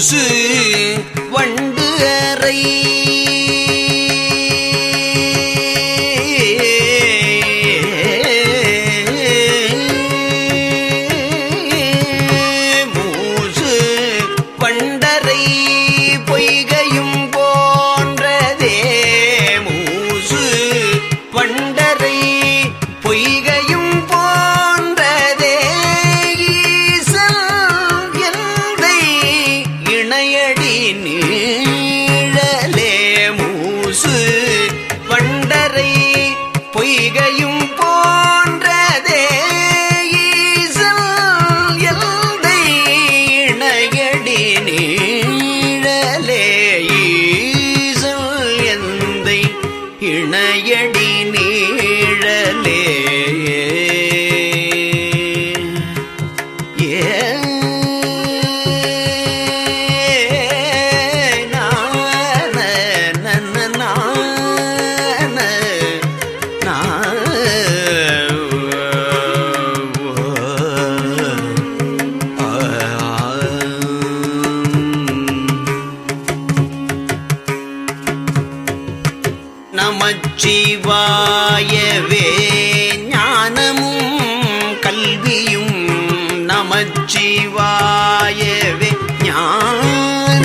மூசு வண்டு அறை. நீ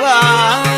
நமச்சிவாயவே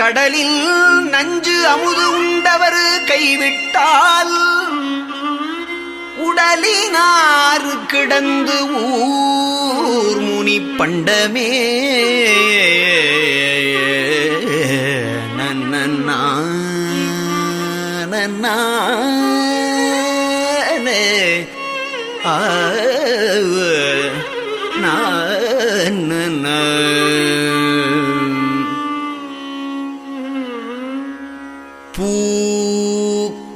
கடலில் நஞ்சு அமுது உண்டவர் கைவிட்டால் உடலினாறு கிடந்து ஊர் முனி பண்டமே. நன்னா நன்னானே நான்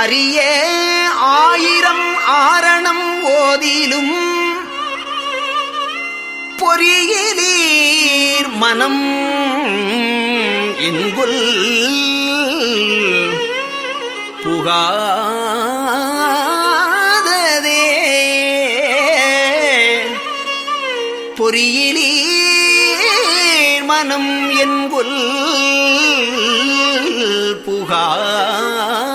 அரிய ஆயிரம் ஆரணம் ஓதிலும் பொறியிலீர் மனம் எங்குல் புகாததே. பொறியிலீர் மனம் என்குல் புகாததே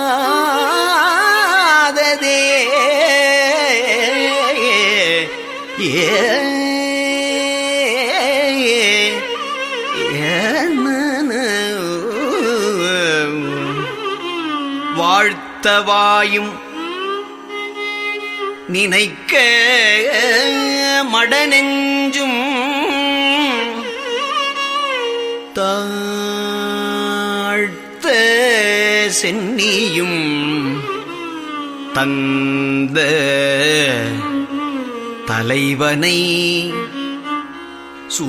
வாழ்த்தவாயும் நினைக்க மடநெஞ்சும் தாழ்த்த சென்னியும் தந்த தலைவனை சூ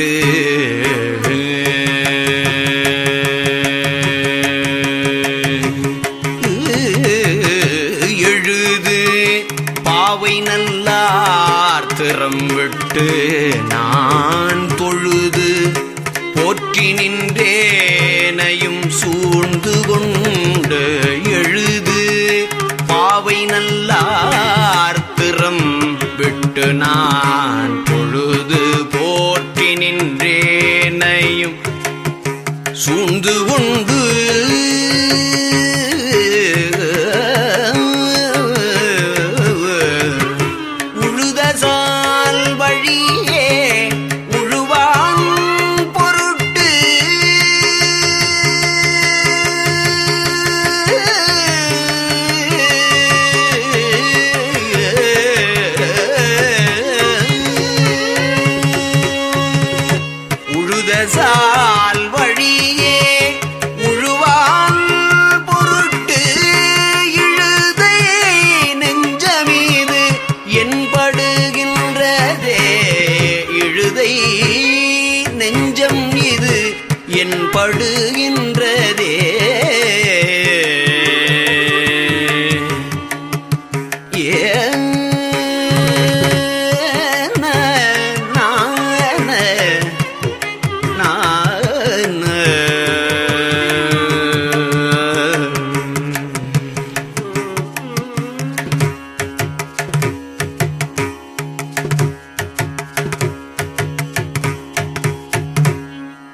விட்டு எழுது பாவை நல்லார் திறம் விட்டு நான் தொழுது போற்றி நின்றேனையும் சூழ்ந்து கொண்டு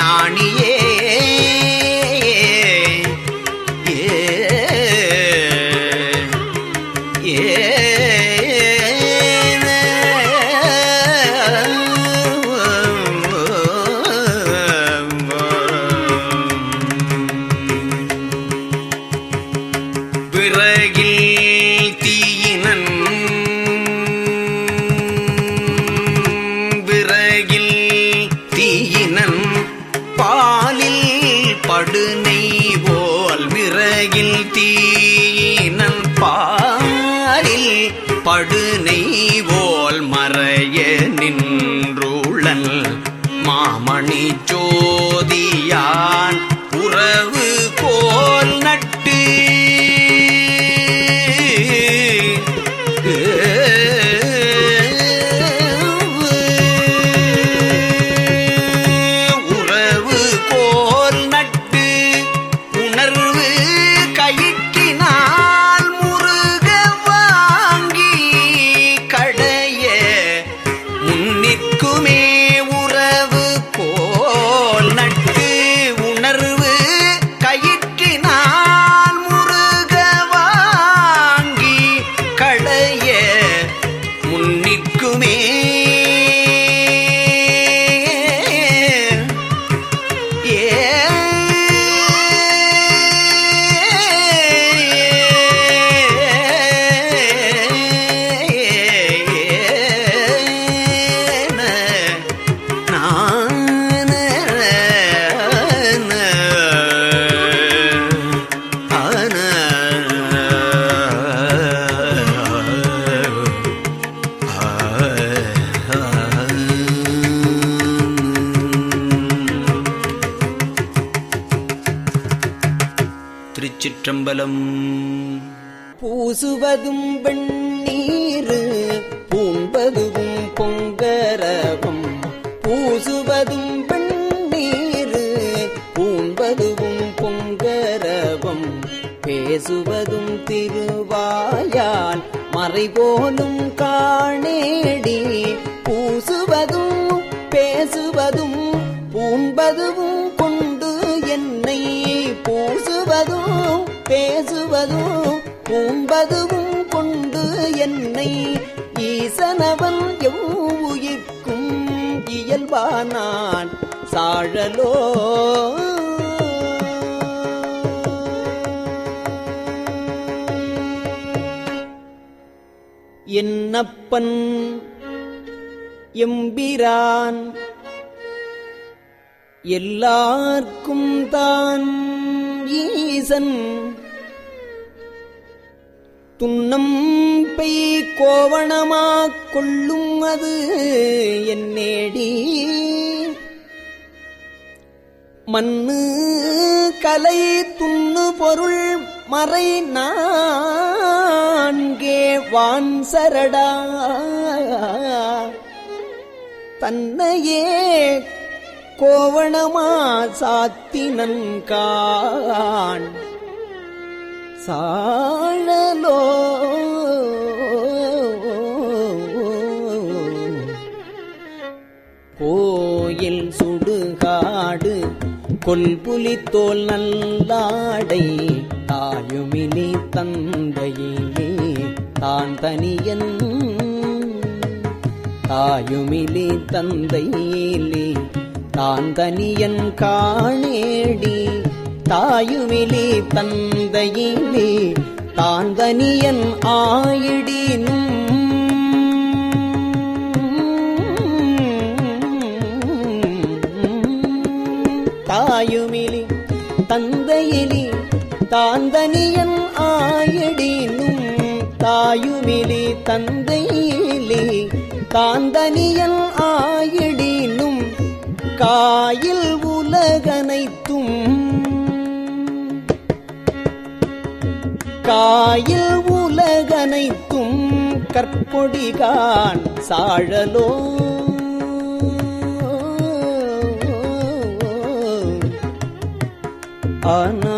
நாணியே திருவாயால் மறைபோலும் காணேடி. பூசுவதும் பேசுவதும் பூண்பதுவும் கொண்டு என்னை பூசுவதும் பேசுவதும் பூம்பதுவும் கொண்டு என்னை. ஈசனவன் எவ்வுயிர்க்கும் இயல்பானான் சாழலோ என்னப்பன்? எம்பிரான். எல்லார்க்கும் தான் ஈசன். துண்ணம் பெய் கோவணமாக் கொள்ளும் அது என்னேடி மண்ணு கலை துண்ணு பொருள் மறை நான் வான் சரடா தன்னையே கோவணமா சாத்தினன் கான் சாழலோ கோயில் சுடுகாடு கொல்புலி தோல் நல்லாடை தாயுமினி தந்தையிலே. தான் தனியன். தாயுமிலி தந்தையிலி தான் தனியன் காணேடி. தாயுமிலி தந்தையிலி தான் தனியன் ஆயிடினும் தாயுமிலி தந்தையிலி தாந்தனியன் தந்தையிலே காந்தனியல் ஆயிடினும் காயில் உலகனைத்தும் காயில் உலகனைத்தும் கற்பொடிகான் சாழலோ. ஆனா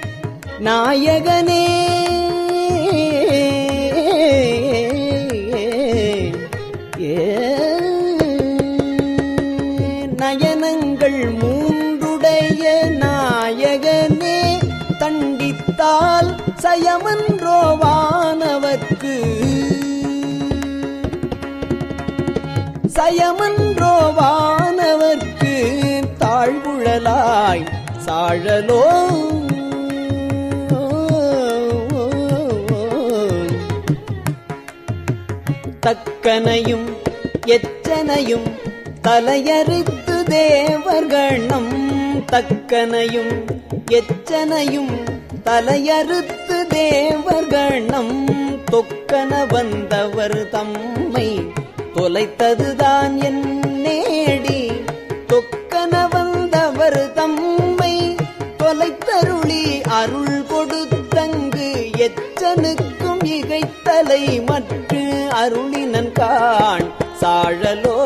நாயகனே. நயனங்கள் மூன்றுடைய நாயகனே. தண்டித்தால் சயமன்றோவானவர்க்கு சயமன்றோவானவர்க்கு தாழ்வுழலாய் சாழலோ தக்கனையும் எச்சனையும் தலையறுத்து தேவர்கணம் தக்கனையும் எச்சனையும் தலையறுத்து தேவர்கணம் தொக்கன வந்தவர் தம்மை தொலைத்ததுதான் என் நேடி. தொக்கன வந்தவர் தம்மை தொலைத்தருளி அருள் எச்சனுக்கும் இகைத்தலை மற்று அருளினன் காண் சாழலோ.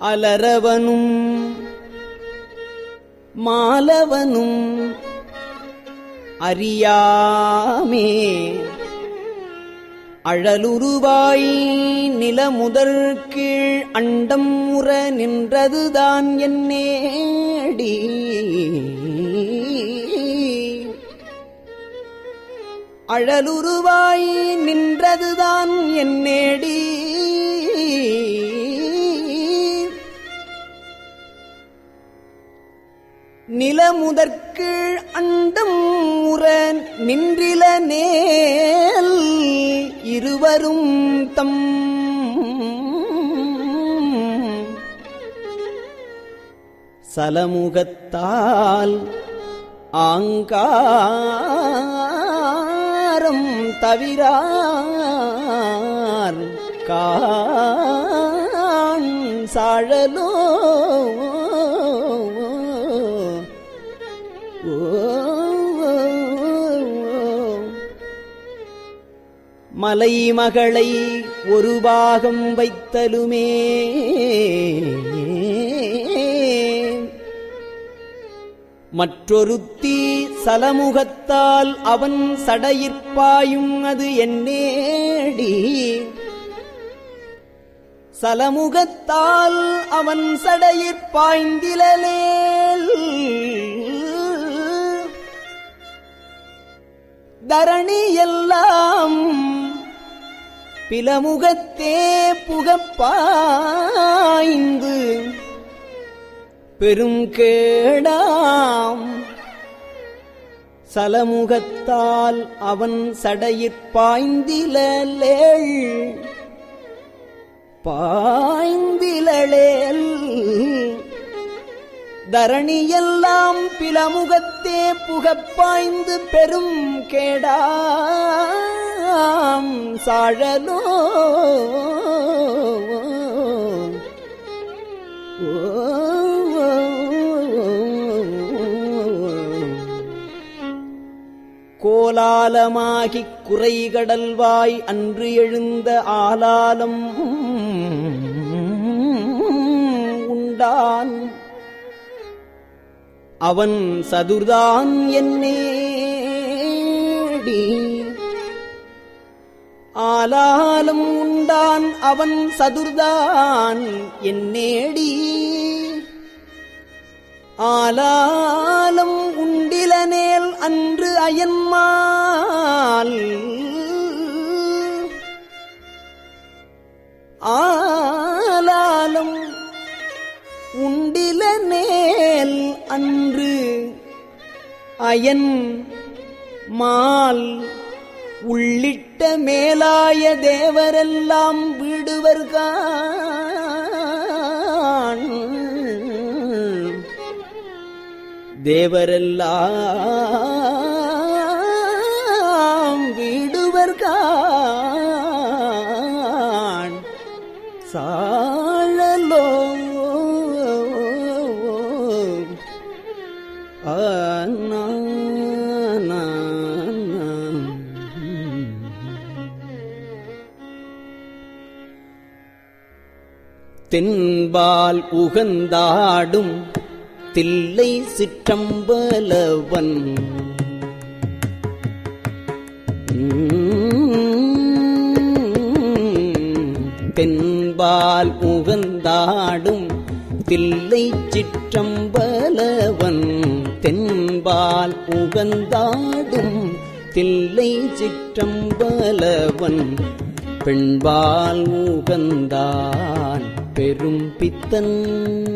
அலரவனும் மாலவனும் அறியாமே அழலுருவாய். நிலமுதற் கீழ் அண்டம் உற நின்றதுதான் என்னேடி அழலுருவாய் நின்றதுதான் என்னேடி நிலமுதற்கீழ் அண்டம் முற நின்றில நேல் இருவரும் தம் சலமுகத்தால் ஆங்காரம் தவிரார் காண் சாழலோ மலைமகளை ஒரு பாகம் வைத்தலுமே மற்றொருத்தி சலமுகத்தால் அவன் சடையிற்பாயும் அது என்னேடி? சலமுகத்தால் அவன் சடையிற்பாய்ந்திலேல் தரணி எல்லாம் பிலமுகத்தே புகப்பாய்ந்து பெரும் கேடாம் சலமுகத்தால் அவன் சடையிற்பாய்ந்திலேள் பாய்ந்திலளேல் தரணியெல்லாம் பிளமுகத்தே புகப்பாய்ந்து பெரும் கேடாம் சாழலோ. ஓ கோலாலமாகிக் குறைகடல்வாய் அன்று எழுந்த ஆலாலம் உண்டான். அவன் சதுர்தான் என்னேடி ஆலாலம் உண்டான் அவன் சதுர்தான் என்னேடி ஆலாலம் உண்டிலனேல் அன்று அயன்மால். ஆலாலம் உண்டிலனேல் அன்று அயன் மால் உள்ளிட்ட மேலாய தேவரெல்லாம் விடுவர்கான் தேவரெல்லாம் வீடுவர்கான் சாழலோ தென்பால் உகந்தாடும் தில்லை சிற்றம்பலவன். தென்பால் உகந்தாடும் தில்லை சிற்றம்பலவன். தென்பால் உகந்தாடும் தில்லை சிற்றம்பலவன். பெண்பால் உகந்தான் பெரும் பித்தன்.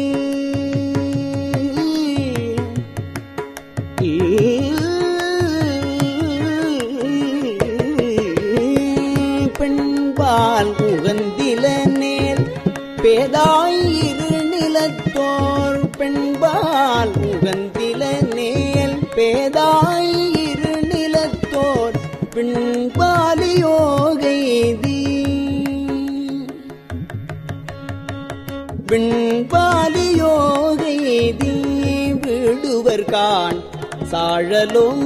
பின்பாலியோகைதி பின்பாலியோகைதி விடுவர்கான் சாழலும்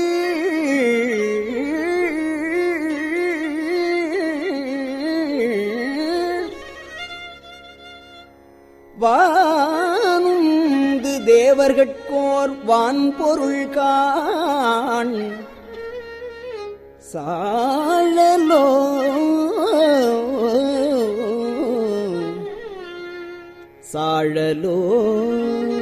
வானுந்து தேவர்கட்கோர் வான்பொருள் காண். சாழலோ சாழலோ.